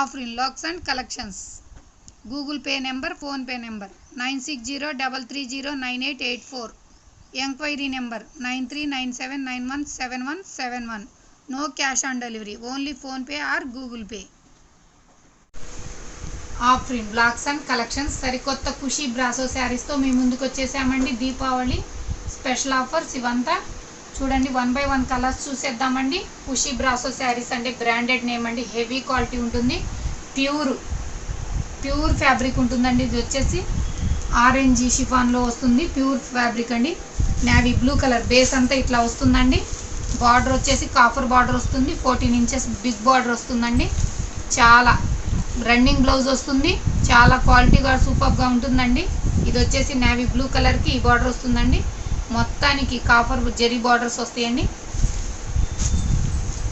Afrin lakhs and collections. Google pay number PhonePe number nine six zero double three zero nine eight eight four. Enquiry number nine three nine seven nine one seven one seven one. No cash on delivery only PhonePe or Google pay. Afrin blocks and collections సరికొత్త Khushi brasso శారీస్తో మీ ముందుకు వచ్చేసామండి Deepavali special offers ఇవంతా చూడండి one by one colours చూసేద్దామండి. ఖుషి Brasso saris అంటే branded name అండి. Heavy quality ఉంటుంది. Pure pure fabric ఉంటుందండి. ఇది వచ్చేసి ఆరెంజ్ షిఫాన్లో వస్తుంది. ప్యూర్ ఫ్యాబ్రిక్ అండి. నావీ బ్లూ కలర్ బేస్ అంతా ఇట్లా వస్తుందండి. బార్డర్ వచ్చేసి కాపర్ బార్డర్ వస్తుంది. ఫోర్టీన్ ఇంచెస్ బిగ్ బార్డర్ వస్తుందండి. చాలా రన్నింగ్ బ్లౌజ్ వస్తుంది. చాలా క్వాలిటీగా సూపర్గా ఉంటుందండి. ఇది వచ్చేసి నావీ బ్లూ కలర్కి ఈ బార్డర్ వస్తుందండి. మొత్తానికి కాపర్ జెరీ బార్డర్స్ వస్తాయండి.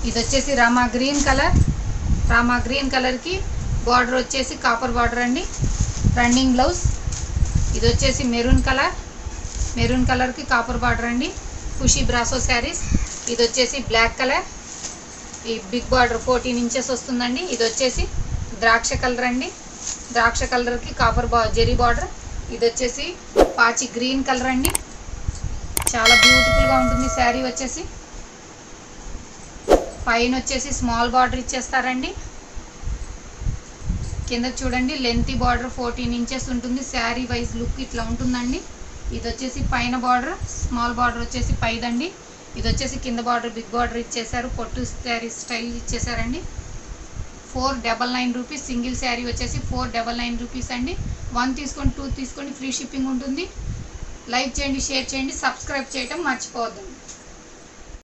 ఇది వచ్చేసి Rama green colour Rama green కలర్కి బార్డర్ వచ్చేసి కాపర్ బార్డర్ అండి. రన్నింగ్ బ్లౌజ్ ఇది వచ్చేసి మెరూన్ కలర్ మెరూన్ కలర్కి కాపర్ బార్డర్ అండి. ఖుషీ బ్రాసో శారీస్ ఇది వచ్చేసి బ్లాక్ కలర్ ఈ బిగ్ బార్డర్ ఫోర్టీన్ ఇంచెస్ వస్తుందండి. ఇది వచ్చేసి ద్రాక్ష కలర్ అండి. ద్రాక్ష కలర్కి కాపర్ బా జెరీ బార్డర్ ఇది వచ్చేసి పాచి గ్రీన్ కలర్ అండి. చాలా బ్యూటిఫుల్గా ఉంటుంది. శారీ వచ్చేసి పైన వచ్చేసి స్మాల్ బార్డర్ ఇచ్చేస్తారండి. కింద చూడండి లెంత్ బార్డర్ ఫోర్టీన్ ఇంచెస్ ఉంటుంది. శారీ వైజ్ లుక్ ఇట్లా ఉంటుందండి. ఇది వచ్చేసి పైన బార్డర్ స్మాల్ బార్డర్ వచ్చేసి పైదండి. ఇది వచ్చేసి కింద బార్డర్ బిగ్ బార్డర్ ఇచ్చేసారు పొట్టు sari style ఇచ్చేసారండి four double nine rupees single sari వచ్చేసి ఫోర్ డబల్ నైన్ రూపీస్ అండి. వన్ తీసుకోండి టూ తీసుకోండి ఫ్రీ షిప్పింగ్ ఉంటుంది. లైక్ చేయండి షేర్ చేయండి సబ్స్క్రైబ్ చేయటం మర్చిపోవద్దండి